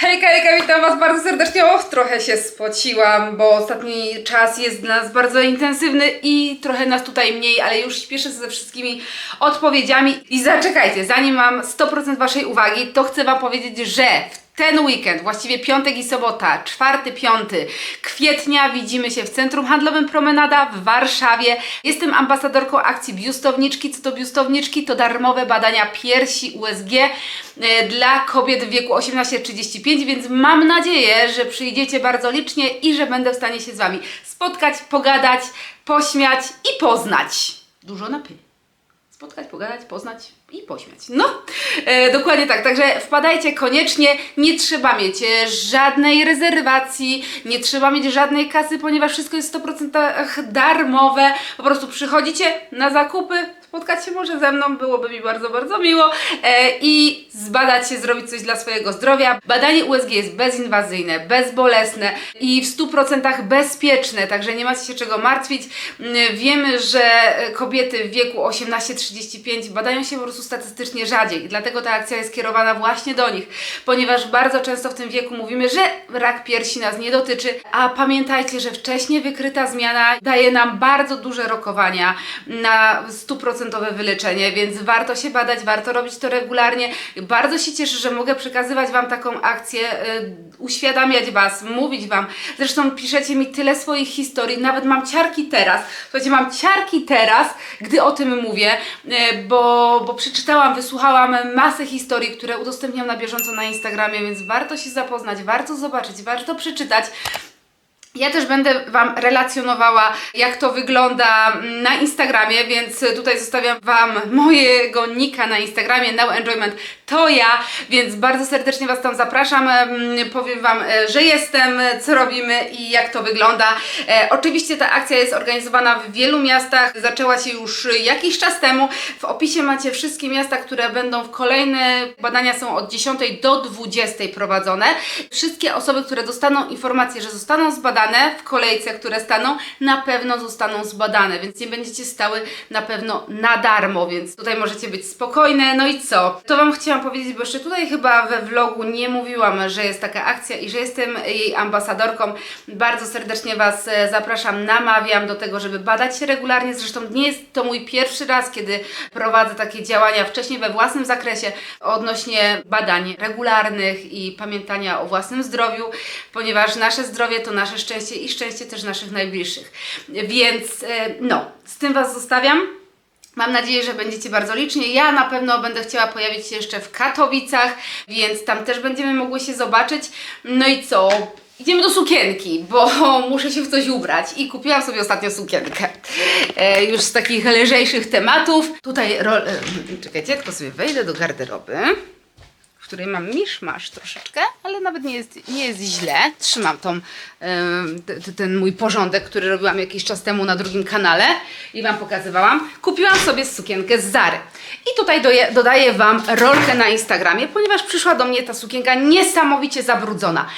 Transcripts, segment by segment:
Hejka, hejka, witam Was bardzo serdecznie. Och, trochę się spociłam, bo ostatni czas jest dla nas bardzo intensywny i trochę nas tutaj mniej, ale już śpieszę ze wszystkimi odpowiedziami. I zaczekajcie, zanim mam 100% Waszej uwagi, to chcę Wam powiedzieć, że ten weekend, właściwie piątek i sobota, czwarty, piąty kwietnia widzimy się w Centrum Handlowym Promenada w Warszawie. Jestem ambasadorką akcji Biustowniczki. Co to biustowniczki? To darmowe badania piersi USG e, dla kobiet w wieku 18-35, więc mam nadzieję, że przyjdziecie bardzo licznie i że będę w stanie się z Wami spotkać, pogadać, pośmiać i poznać. Dużo na spotkać, pogadać, poznać i pośmiać. No, e, dokładnie tak. Także wpadajcie koniecznie. Nie trzeba mieć e, żadnej rezerwacji, nie trzeba mieć żadnej kasy, ponieważ wszystko jest w 100% darmowe. Po prostu przychodzicie na zakupy, spotkać się może ze mną, byłoby mi bardzo, bardzo miło e, i zbadać się, zrobić coś dla swojego zdrowia. Badanie USG jest bezinwazyjne, bezbolesne i w 100% bezpieczne, także nie macie się czego martwić. Mm, Wiemy, że e, kobiety w wieku 18-35 badają się po prostu statystycznie rzadziej dlatego ta akcja jest kierowana właśnie do nich, ponieważ bardzo często w tym wieku mówimy, że rak piersi nas nie dotyczy, a pamiętajcie, że wcześniej wykryta zmiana daje nam bardzo duże rokowania na stuprocentowe wyleczenie, więc warto się badać, warto robić to regularnie. Bardzo się cieszę, że mogę przekazywać Wam taką akcję, y, uświadamiać Was, mówić Wam. Zresztą piszecie mi tyle swoich historii, nawet mam ciarki teraz. Słuchajcie, mam ciarki teraz, gdy o tym mówię, y, bo, bo przeczytałam, wysłuchałam masę historii, które udostępniam na bieżąco na Instagramie, więc warto się zapoznać, warto zobaczyć, warto przeczytać. Ja też będę Wam relacjonowała, jak to wygląda na Instagramie, więc tutaj zostawiam Wam mojego nika na Instagramie, Now Enjoyment to ja, więc bardzo serdecznie Was tam zapraszam. Em, Powiem Wam, e, że jestem, co robimy i jak to wygląda. E, Oczywiście ta akcja jest organizowana w wielu miastach, zaczęła się już jakiś czas temu. W opisie macie wszystkie miasta, które będą w kolejne badania są od 10 do 20 prowadzone. Wszystkie osoby, które dostaną informację, że zostaną zbadane w kolejce, które staną, na pewno zostaną zbadane, więc nie będziecie stały na pewno na darmo, więc tutaj możecie być spokojne. No i co? To Wam chciałam powiedzieć, bo jeszcze tutaj chyba we vlogu nie mówiłam, że jest taka akcja i że jestem jej ambasadorką. Bardzo serdecznie Was e, zapraszam, namawiam do tego, żeby badać się regularnie. Zresztą nie jest to mój pierwszy raz, kiedy prowadzę takie działania wcześniej we własnym zakresie odnośnie badań regularnych i pamiętania o własnym zdrowiu, ponieważ nasze zdrowie to nasze szczęście i szczęście też naszych najbliższych. Więc e, no, z tym Was zostawiam. Mam nadzieję, że będziecie bardzo licznie. Ja na pewno będę chciała pojawić się jeszcze w Katowicach, więc tam też będziemy mogły się zobaczyć. No i co? Idziemy do sukienki, bo muszę się w coś ubrać i kupiłam sobie ostatnio sukienkę. E, już z takich lżejszych tematów. Tutaj, ro, e, czekajcie, tylko sobie wejdę do garderoby, której mam miszmasz troszeczkę, ale nawet nie jest, nie jest źle. Trzymam tą, ten mój porządek, który robiłam jakiś czas temu na drugim kanale i Wam pokazywałam. Kupiłam sobie sukienkę z Zary. I tutaj doje, dodaję Wam rolkę na Instagramie, ponieważ przyszła do mnie ta sukienka niesamowicie zabrudzona.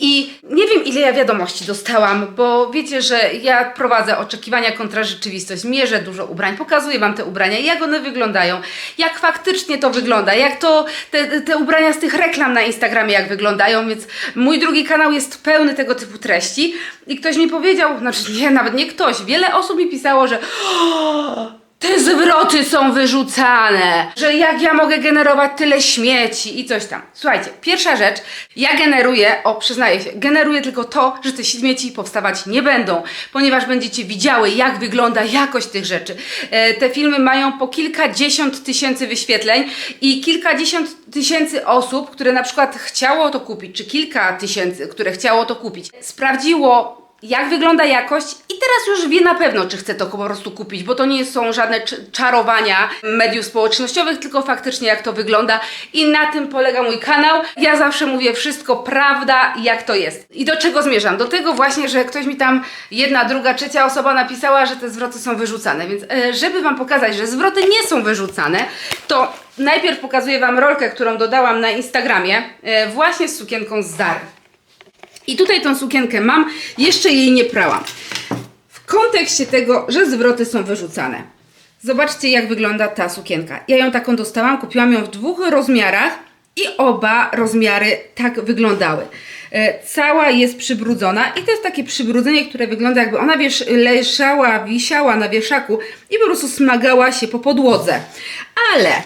I nie wiem, ile ja wiadomości dostałam, bo wiecie, że ja prowadzę oczekiwania kontra rzeczywistość, mierzę dużo ubrań, pokazuję Wam te ubrania, jak one wyglądają, jak faktycznie to wygląda, jak to te, te ubrania z tych reklam na Instagramie jak wyglądają, więc mój drugi kanał jest pełny tego typu treści. I ktoś mi powiedział, znaczy nie, nawet nie ktoś, wiele osób mi pisało, że te zwroty są wyrzucane, że jak ja mogę generować tyle śmieci i coś tam. Słuchajcie, pierwsza rzecz, ja generuję, o przyznaję się, generuję tylko to, że te śmieci powstawać nie będą, ponieważ będziecie widziały, jak wygląda jakość tych rzeczy. E, te filmy mają po kilkadziesiąt tysięcy wyświetleń i kilkadziesiąt tysięcy osób, które na przykład chciało to kupić, czy kilka tysięcy, które chciało to kupić, sprawdziło jak wygląda jakość i teraz już wie na pewno, czy chce to po prostu kupić, bo to nie są żadne cz- czarowania mediów społecznościowych, tylko faktycznie jak to wygląda i na tym polega mój kanał. Ja zawsze mówię wszystko prawda, jak to jest. I do czego zmierzam? Do tego właśnie, że ktoś mi tam jedna, druga, trzecia osoba napisała, że te zwroty są wyrzucane, więc e, żeby Wam pokazać, że zwroty nie są wyrzucane, to najpierw pokazuję Wam rolkę, którą dodałam na Instagramie, e, właśnie z sukienką z Zary. I tutaj tą sukienkę mam, jeszcze jej nie prałam. W kontekście tego, że zwroty są wyrzucane. Zobaczcie, jak wygląda ta sukienka. Ja ją taką dostałam, kupiłam ją w dwóch rozmiarach I oba rozmiary tak wyglądały. E, Cała jest przybrudzona i to jest takie przybrudzenie, które wygląda jakby ona wiesz, leżała, wisiała na wieszaku i po prostu smagała się po podłodze. Ale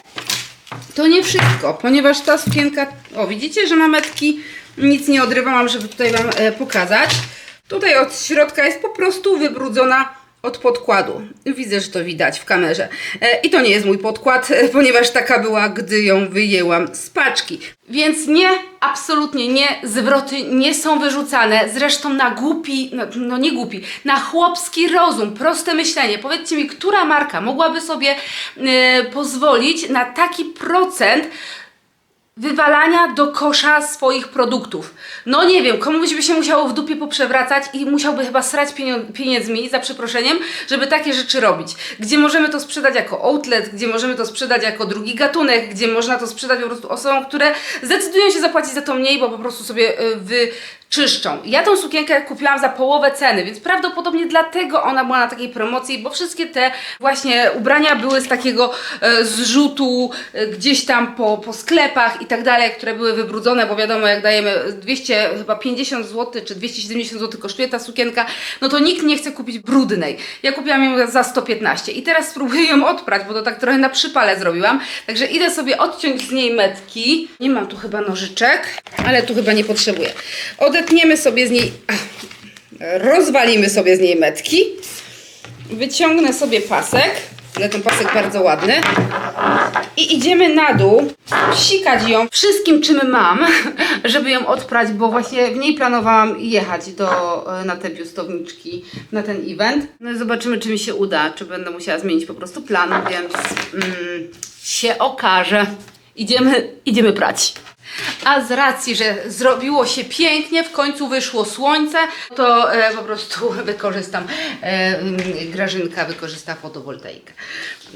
to nie wszystko, ponieważ ta sukienka, o widzicie, że ma metki, nic nie odrywałam, żeby tutaj Wam e, pokazać. Tutaj od środka jest po prostu wybrudzona od podkładu. Widzę, że to widać w kamerze. E, I to nie jest mój podkład, e, ponieważ taka była, gdy ją wyjęłam z paczki. Więc nie, absolutnie nie, zwroty nie są wyrzucane. Zresztą na głupi, no, no nie głupi, na chłopski rozum, proste myślenie. Powiedzcie mi, która marka mogłaby sobie e, pozwolić na taki procent wywalania do kosza swoich produktów. No nie wiem, komuś by się musiało w dupie poprzewracać i musiałby chyba srać pieniędzmi, za przeproszeniem, żeby takie rzeczy robić. Gdzie możemy to sprzedać jako outlet, gdzie możemy to sprzedać jako drugi gatunek, gdzie można to sprzedać po prostu osobom, które zdecydują się zapłacić za to mniej, bo po prostu sobie y, wyczyszczą. Ja tą sukienkę kupiłam za połowę ceny, więc prawdopodobnie dlatego ona była na takiej promocji, bo wszystkie te właśnie ubrania były z takiego e, zrzutu e, gdzieś tam po, po sklepach i tak dalej, które były wybrudzone, bo wiadomo, jak dajemy 200, chyba 50 zł czy 270 zł kosztuje ta sukienka, no to nikt nie chce kupić brudnej. Ja kupiłam ją za 115 i teraz spróbuję ją odprać, bo to tak trochę na przypale zrobiłam. Także idę sobie odciąć z niej metki. Nie mam tu chyba nożyczek, ale tu chyba nie potrzebuję. Odetniemy sobie z niej, rozwalimy sobie z niej metki. Wyciągnę sobie pasek, ale ten pasek bardzo ładny. I idziemy na dół, psikać ją wszystkim, czym mam, żeby ją odprać, bo właśnie w niej planowałam jechać do, e, na te biustowniczki, na ten event. No i zobaczymy, czy mi się uda, czy będę musiała zmienić po prostu plan, więc mm, się okaże. Idziemy, idziemy prać. A z racji, że zrobiło się pięknie, w końcu wyszło słońce, to e, po prostu wykorzystam, e, mm, Grażynka wykorzysta fotowoltaikę.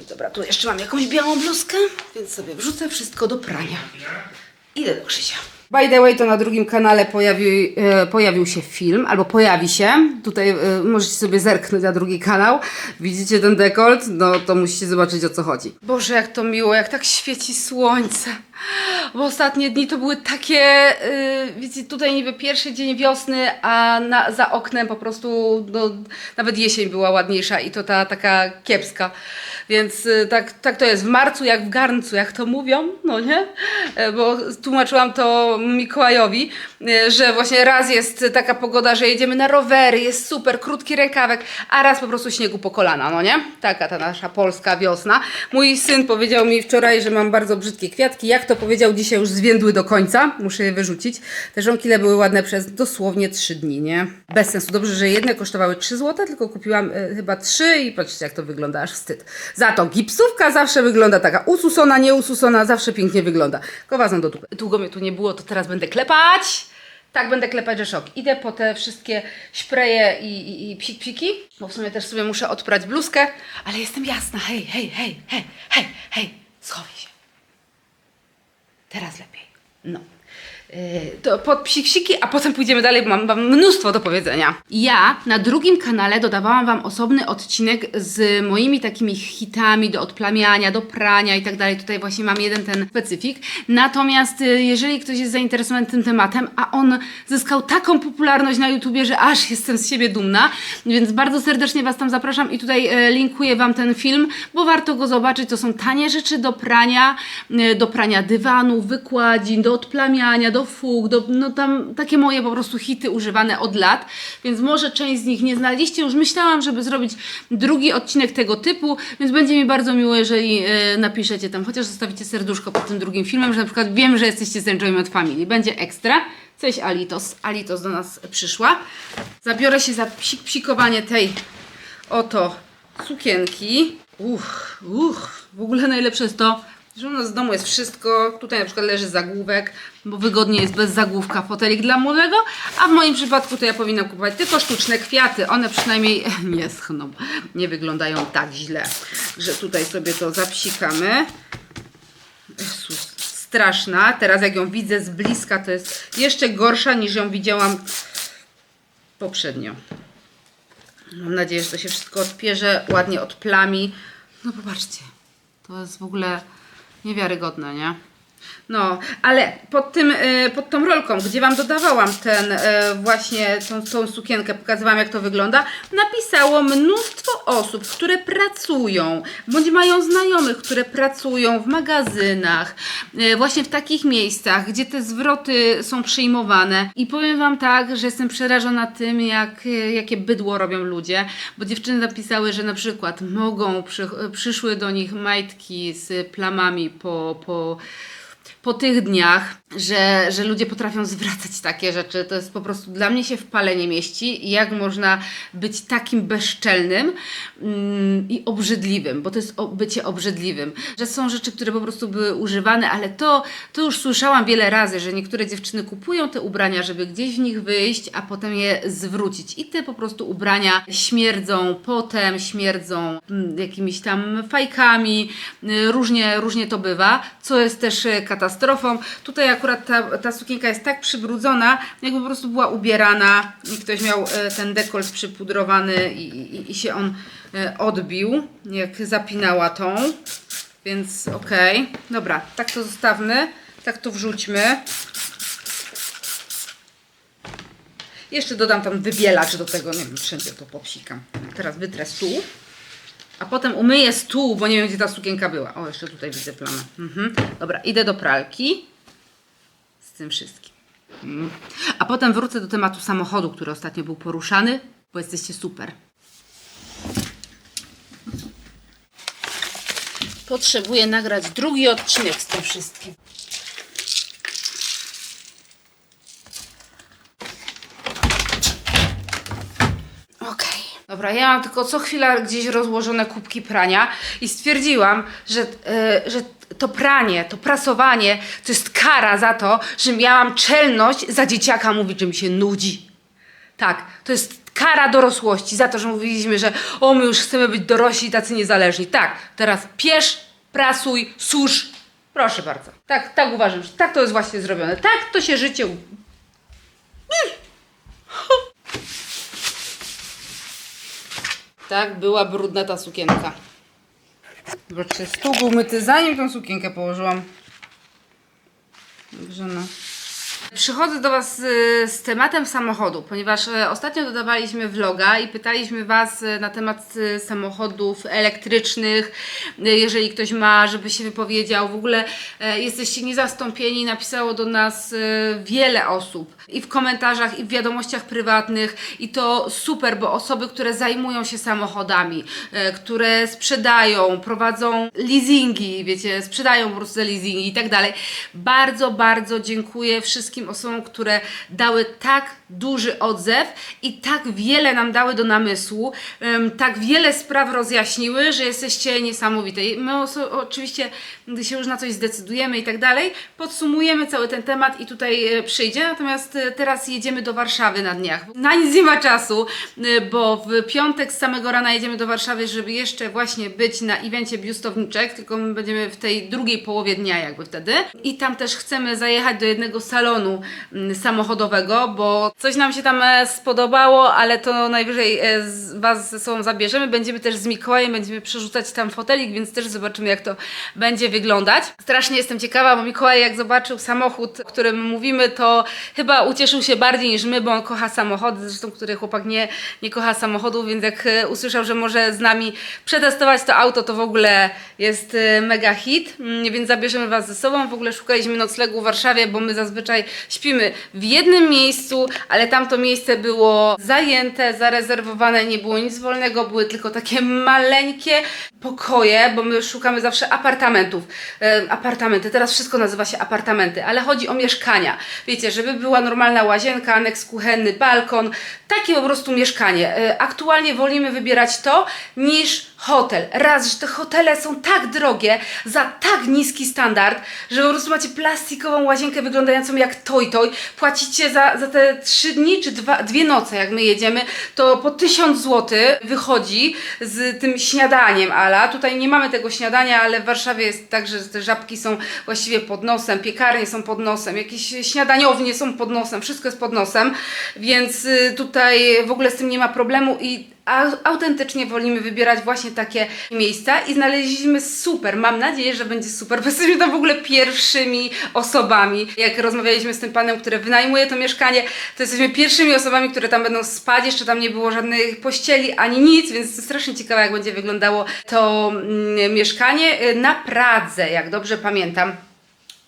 Dobra, tu jeszcze mam jakąś białą bluzkę, więc sobie wrzucę wszystko do prania. Idę do Krzysia. By the way, to na drugim kanale pojawi, e, pojawił się film, albo pojawi się. Tutaj e, możecie sobie zerknąć na drugi kanał. Widzicie ten dekolt? No to musicie zobaczyć o co chodzi. Boże, jak to miło, jak tak świeci słońce. Bo ostatnie dni to były takie, yy, wiecie, tutaj niby pierwszy dzień wiosny, a na, za oknem po prostu no, nawet jesień była ładniejsza i to ta taka kiepska. Więc y, tak, tak to jest w marcu jak w garncu, jak to mówią, no nie? E, Bo tłumaczyłam to Mikołajowi, y, że właśnie raz jest taka pogoda, że jedziemy na rowery, jest super, krótki rękawek, a raz po prostu śniegu po kolana, no nie? Taka ta nasza polska wiosna. Mój syn powiedział mi wczoraj, że mam bardzo brzydkie kwiatki. Jak to powiedział, dzisiaj już zwiędły do końca. Muszę je wyrzucić. Te żonkile były ładne przez dosłownie 3 dni, nie? Bez sensu. Dobrze, że jedne kosztowały 3 zł, tylko kupiłam e, chyba 3 i patrzcie jak to wygląda, aż wstyd. Za to gipsówka zawsze wygląda taka ususona, nieususona, zawsze pięknie wygląda. Kowazą do dupy. Długo mnie tu nie było, to teraz będę klepać. Tak, będę klepać, że szok. Idę po te wszystkie szpreje i, i, i psik-psiki, bo w sumie też sobie muszę odprać bluzkę, ale jestem jasna. Hej, hej, hej, hej, hej, hej, schowaj się. Teraz lepiej. No. Yy, to pod psik-psiki, a potem pójdziemy dalej, bo mam wam mnóstwo do powiedzenia. Ja na drugim kanale dodawałam wam osobny odcinek z moimi takimi hitami do odplamiania, do prania i tak dalej. Tutaj właśnie mam jeden ten specyfik. Natomiast y, jeżeli ktoś jest zainteresowany tym tematem, a on zyskał taką popularność na YouTubie, że aż jestem z siebie dumna, więc bardzo serdecznie was tam zapraszam i tutaj e, linkuję wam ten film, bo warto go zobaczyć. To są tanie rzeczy do prania, do prania dywanu, wykładzin, do odplamiania, do fug, do, no tam takie moje po prostu hity używane od lat, więc może część z nich nie znaliście. Już myślałam, żeby zrobić drugi odcinek tego typu, więc będzie mi bardzo miło, jeżeli e, napiszecie tam, chociaż zostawicie serduszko pod tym drugim filmem, że na przykład wiem, że jesteście z Enjoyment Family. Będzie ekstra. Cześć Alitos. Alitos do nas przyszła. Zabiorę się za psik psikowanie tej oto sukienki. Uch, uch. W ogóle najlepsze jest to, że u nas w domu jest wszystko. Tutaj na przykład leży zagłówek, bo wygodnie jest bez zagłówka fotelik dla młodego, a w moim przypadku to ja powinnam kupować tylko sztuczne kwiaty. One przynajmniej nie schną, nie wyglądają tak źle, że tutaj sobie to zapsikamy. Jezus, straszna. Teraz jak ją widzę z bliska, to jest jeszcze gorsza niż ją widziałam poprzednio. Mam nadzieję, że to się wszystko odpierze, ładnie odplami. No popatrzcie, to jest w ogóle niewiarygodne, nie? No, ale pod tym, e, pod tą rolką, gdzie Wam dodawałam ten e, właśnie tą, tą sukienkę, pokazywałam jak to wygląda, napisało mnóstwo osób, które pracują, bądź mają znajomych, które pracują w magazynach, e, właśnie w takich miejscach, gdzie te zwroty są przyjmowane. I powiem Wam tak, że jestem przerażona tym, jak, jakie bydło robią ludzie, bo dziewczyny napisały, że na przykład mogą, przy, przyszły do nich majtki z plamami po, po po tych dniach, że, że ludzie potrafią zwracać takie rzeczy. To jest po prostu dla mnie się w pale nie mieści. Jak można być takim bezczelnym mm, i obrzydliwym, bo to jest bycie obrzydliwym. Że są rzeczy, które po prostu były używane, ale to, to już słyszałam wiele razy, że niektóre dziewczyny kupują te ubrania, żeby gdzieś w nich wyjść, a potem je zwrócić. I te po prostu ubrania śmierdzą potem, śmierdzą mm, jakimiś tam fajkami, y, różnie, różnie to bywa, co jest też y, katastrofą. Tutaj akurat ta, ta sukienka jest tak przybrudzona, jakby po prostu była ubierana i ktoś miał e, ten dekolt przypudrowany i, i, i się on e, odbił, jak zapinała tą. Więc okej, dobra, tak to zostawmy, tak to wrzućmy. Jeszcze dodam tam wybielacz do tego, nie wiem, wszędzie to popsikam. Teraz wytrę stół. A potem umyję stół, bo nie wiem, gdzie ta sukienka była. O, jeszcze tutaj widzę plamę. Mhm. Dobra, idę do pralki tym wszystkim. A potem wrócę do tematu samochodu, który ostatnio był poruszany, bo jesteście super. Potrzebuję nagrać drugi odcinek z tym wszystkim. Okej. Dobra, ja mam tylko co chwila gdzieś rozłożone kubki prania i stwierdziłam, że, e, że to pranie, to prasowanie to jest kara za to, że miałam czelność za dzieciaka mówić, że mi się nudzi. Tak, to jest kara dorosłości za to, że mówiliśmy, że o, my już chcemy być dorośli tacy niezależni. Tak, teraz piesz, prasuj, susz. Proszę bardzo. Tak, tak uważam, że tak to jest właśnie zrobione. Tak to się życie u- Tak, była brudna ta sukienka. Zobaczcie, stół był myty zanim tą sukienkę położyłam. Także no. Przychodzę do Was y, z tematem samochodu, ponieważ y, ostatnio dodawaliśmy vloga i pytaliśmy Was y, na temat samochodów elektrycznych. Jeżeli ktoś ma, żeby się wypowiedział, w ogóle jesteście niezastąpieni. Napisało do nas wiele osób i w komentarzach, i w wiadomościach prywatnych. I to super, bo osoby, które zajmują się samochodami, które sprzedają, prowadzą leasingi, wiecie, sprzedają po prostu leasingi i tak dalej. Bardzo, bardzo dziękuję wszystkim osobom, które dały tak duży odzew i tak wiele nam dały do namysłu, tak wiele spraw rozjaśniły, że jesteście niesamowite. I My oczywiście, gdy się już na coś zdecydujemy i tak dalej, podsumujemy cały ten temat i tutaj e, przyjdzie. Natomiast e, teraz jedziemy do Warszawy na dniach. Na nic nie ma czasu, e, bo w piątek z samego rana jedziemy do Warszawy, żeby jeszcze właśnie być na evencie biustowniczek, tylko my będziemy w tej drugiej połowie dnia jakby wtedy. I tam też chcemy zajechać do jednego salonu mm, samochodowego, bo coś nam się tam e, spodobało, ale to najwyżej e, Was ze sobą zabierzemy. Będziemy też z Mikołajem, będziemy przerzucać tam fotelik, więc też zobaczymy jak to będzie wyglądać. Strasznie jestem ciekawa, bo Mikołaj jak zobaczył samochód, o którym mówimy, to chyba ucieszył się bardziej niż my, bo on kocha samochody, zresztą który chłopak nie, nie kocha samochodów, więc jak e, usłyszał, że może z nami przetestować to auto, to w ogóle jest mega hit, Mm, więc zabierzemy Was ze sobą. W ogóle szukaliśmy noclegu w Warszawie, bo my zazwyczaj śpimy w jednym miejscu, ale tamto miejsce było zajęte, zarezerwowane, nie było nic wolnego, były tylko takie maleńkie pokoje, bo my szukamy zawsze apartamentów. E, apartamenty, teraz wszystko nazywa się apartamenty, ale chodzi o mieszkania. Wiecie, żeby była normalna łazienka, aneks kuchenny, balkon, takie po prostu mieszkanie. E, aktualnie wolimy wybierać to niż hotel. Raz, że te hotele są tak drogie, za tak niski standard, że po prostu macie plastikową łazienkę wyglądającą jak toj toj. Płacicie za, za te trzy dni czy dwa, dwie noce, jak my jedziemy, to po 1000 zł wychodzi z tym śniadaniem ala. Tutaj nie mamy tego śniadania, ale w Warszawie jest tak, że te żabki są właściwie pod nosem, piekarnie są pod nosem, jakieś śniadaniownie są pod nosem, wszystko jest pod nosem, więc y, tutaj w ogóle z tym nie ma problemu i autentycznie wolimy wybierać właśnie takie miejsca i znaleźliśmy super. Mam nadzieję, że będzie super, bo jesteśmy tam w ogóle pierwszymi osobami. Jak rozmawialiśmy z tym panem, który wynajmuje to mieszkanie, to jesteśmy pierwszymi osobami, które tam będą spać. Jeszcze tam nie było żadnych pościeli ani nic, więc jestem strasznie ciekawa, jak będzie wyglądało to mm, mieszkanie y, na Pradze, jak dobrze pamiętam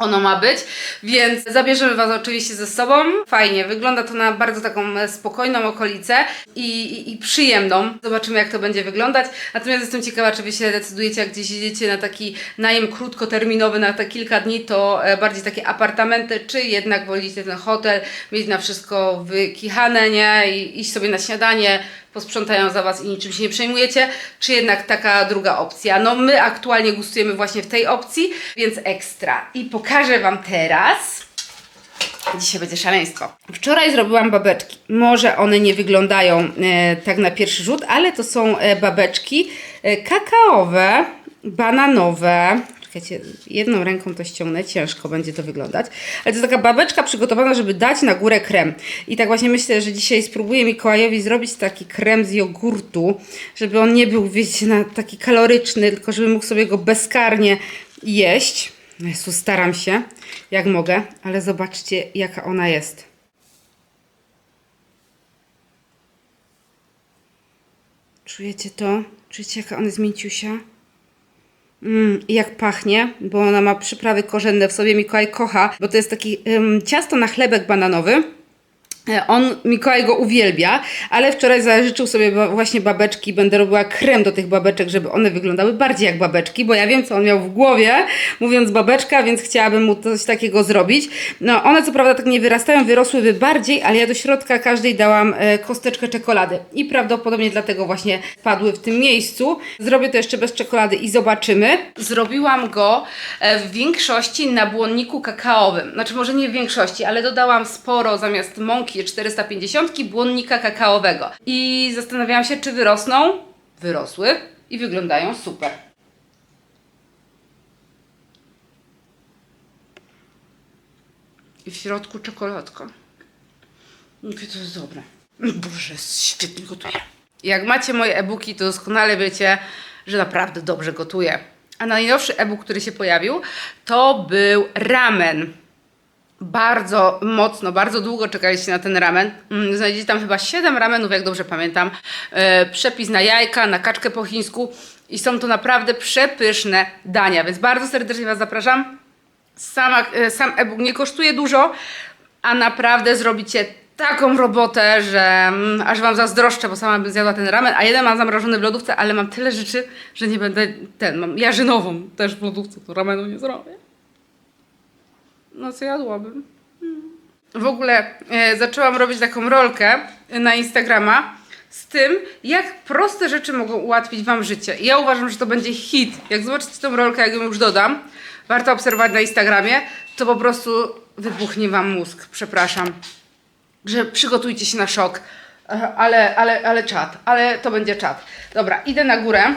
ono ma być, więc zabierzemy Was oczywiście ze sobą. Fajnie, wygląda to na bardzo taką e, spokojną okolicę i, i, i przyjemną. Zobaczymy, jak to będzie wyglądać. Natomiast jestem ciekawa, czy Wy się decydujecie, jak gdzieś jedziecie na taki najem krótkoterminowy na te kilka dni, to e, bardziej takie apartamenty, czy jednak wolicie ten hotel, mieć na wszystko wykichane, nie? I iść sobie na śniadanie, posprzątają za Was i niczym się nie przejmujecie, czy jednak taka druga opcja. No my aktualnie gustujemy właśnie w tej opcji, więc ekstra. I pokażę Wam teraz. Dzisiaj będzie szaleństwo. Wczoraj zrobiłam babeczki. Może one nie wyglądają e, tak na pierwszy rzut, ale to są e, babeczki e, kakaowe, bananowe. Czekajcie, jedną ręką to ściągnę, ciężko będzie to wyglądać. Ale to taka babeczka przygotowana, żeby dać na górę krem. I tak właśnie myślę, że dzisiaj spróbuję Mikołajowi zrobić taki krem z jogurtu, żeby on nie był, wiecie, na taki kaloryczny, tylko żeby mógł sobie go bezkarnie jeść. No Jezu, staram się, jak mogę, ale zobaczcie, jaka ona jest. Czujecie to? Czujecie, jaka ona jest mięciusia? Mm, i jak pachnie, bo ona ma przyprawy korzenne w sobie. Mikołaj kocha, bo to jest taki ym, ciasto na chlebek bananowy. E, On, Mikołaj go uwielbia, ale wczoraj zażyczył sobie właśnie babeczki. Będę robiła krem do tych babeczek, żeby one wyglądały bardziej jak babeczki, bo ja wiem, co on miał w głowie, mówiąc babeczka, więc chciałabym mu coś takiego zrobić. No, one co prawda tak nie wyrastają, wyrosłyby bardziej, ale ja do środka każdej dałam e, kosteczkę czekolady i prawdopodobnie dlatego właśnie padły w tym miejscu. Zrobię to jeszcze bez czekolady i zobaczymy. Zrobiłam go e, w większości na błonniku kakaowym. Znaczy może nie w większości, ale dodałam sporo zamiast mąki 450 błonnika kakaowego. I zastanawiałam się, czy wyrosną. Wyrosły i wyglądają super. I w środku czekoladka. Mówię, to jest dobre. Boże, świetnie gotuję. Jak macie moje e-booki, to doskonale wiecie, że naprawdę dobrze gotuję. A najnowszy e-book, który się pojawił, to był ramen. Bardzo mocno, bardzo długo czekaliście na ten ramen. Mm, Znajdziecie tam chyba 7 ramenów, jak dobrze pamiętam. E, przepis na jajka, na kaczkę po chińsku. I są to naprawdę przepyszne dania, więc bardzo serdecznie Was zapraszam. Sama, e, sam e-book nie kosztuje dużo, a naprawdę zrobicie taką robotę, że mm, aż wam zazdroszczę, bo sama bym zjadła ten ramen, a jeden mam zamrożony w lodówce, ale mam tyle rzeczy, że nie będę ten, mam jarzynową też w lodówce, to ramenu nie zrobię. No co jadłabym? W ogóle e, zaczęłam robić taką rolkę na Instagrama z tym, jak proste rzeczy mogą ułatwić Wam życie. I ja uważam, że to będzie hit. Jak zobaczycie tą rolkę, jak ją już dodam, warto obserwować na Instagramie, to po prostu wybuchnie Wam mózg. Przepraszam. Że przygotujcie się na szok. E, Ale, ale, ale czat, ale to będzie czat. Dobra, idę na górę.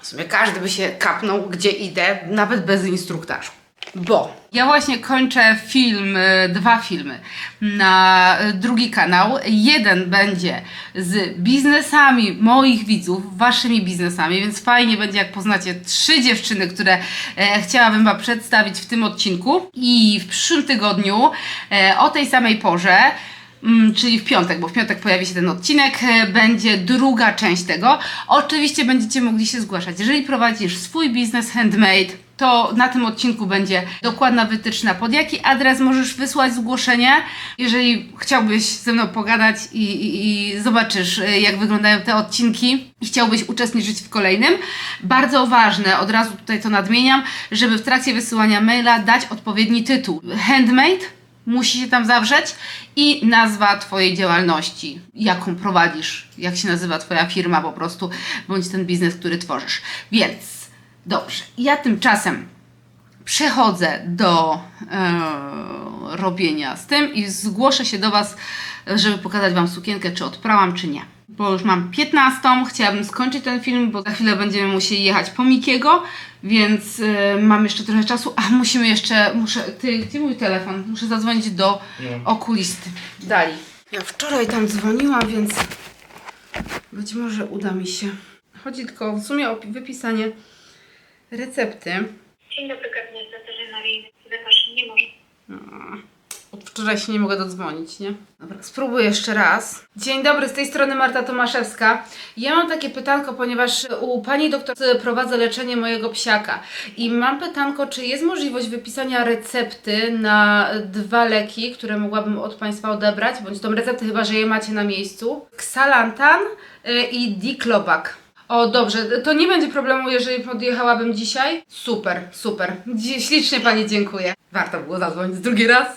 W sumie każdy by się kapnął, gdzie idę, nawet bez instruktażu. Bo ja właśnie kończę film, y, dwa filmy na y, drugi kanał. Jeden będzie z biznesami moich widzów, waszymi biznesami, więc fajnie będzie, jak poznacie trzy dziewczyny, które e, chciałabym Wam przedstawić w tym odcinku. I w przyszłym tygodniu e, o tej samej porze Mm, czyli w piątek, bo w piątek pojawi się ten odcinek, e, będzie druga część tego. Oczywiście będziecie mogli się zgłaszać. Jeżeli prowadzisz swój biznes handmade, to na tym odcinku będzie dokładna wytyczna, pod jaki adres możesz wysłać zgłoszenie. Jeżeli chciałbyś ze mną pogadać i, i, i zobaczysz, e, jak wyglądają te odcinki i chciałbyś uczestniczyć w kolejnym, bardzo ważne, od razu tutaj to nadmieniam, żeby w trakcie wysyłania maila dać odpowiedni tytuł. Handmade musi się tam zawrzeć i nazwa Twojej działalności, jaką prowadzisz, jak się nazywa Twoja firma po prostu, bądź ten biznes, który tworzysz. Więc dobrze, ja tymczasem przechodzę do e, robienia z tym i zgłoszę się do Was, żeby pokazać Wam sukienkę, czy odprałam, czy nie. Bo już mam 15, chciałabym skończyć ten film, bo za chwilę będziemy musieli jechać po Mikiego, więc e, mam jeszcze trochę czasu. A musimy jeszcze, muszę, ty, gdzie mój telefon? Muszę zadzwonić do okulisty. Dali. Ja wczoraj tam dzwoniłam, więc Być może uda mi się. Chodzi tylko w sumie o pi- wypisanie recepty. Dzień dobry, gabinet weterynaryjny. Lekarz nie może. Od wczoraj się nie mogę dodzwonić, nie? Dobra, spróbuję jeszcze raz. Dzień dobry, z tej strony Marta Tomaszewska. Ja mam takie pytanko, ponieważ u pani doktor prowadzę leczenie mojego psiaka i mam pytanko, czy jest możliwość wypisania recepty na dwa leki, które mogłabym od Państwa odebrać, bądź tą receptę chyba, że je macie na miejscu. Xalantan y, i Diclobak. O, dobrze, to nie będzie problemu, jeżeli podjechałabym dzisiaj. Super, super. Dzi- Ślicznie Pani dziękuję. Warto było zadzwonić drugi raz.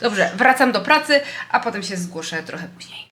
Dobrze, wracam do pracy, a potem się zgłoszę trochę później.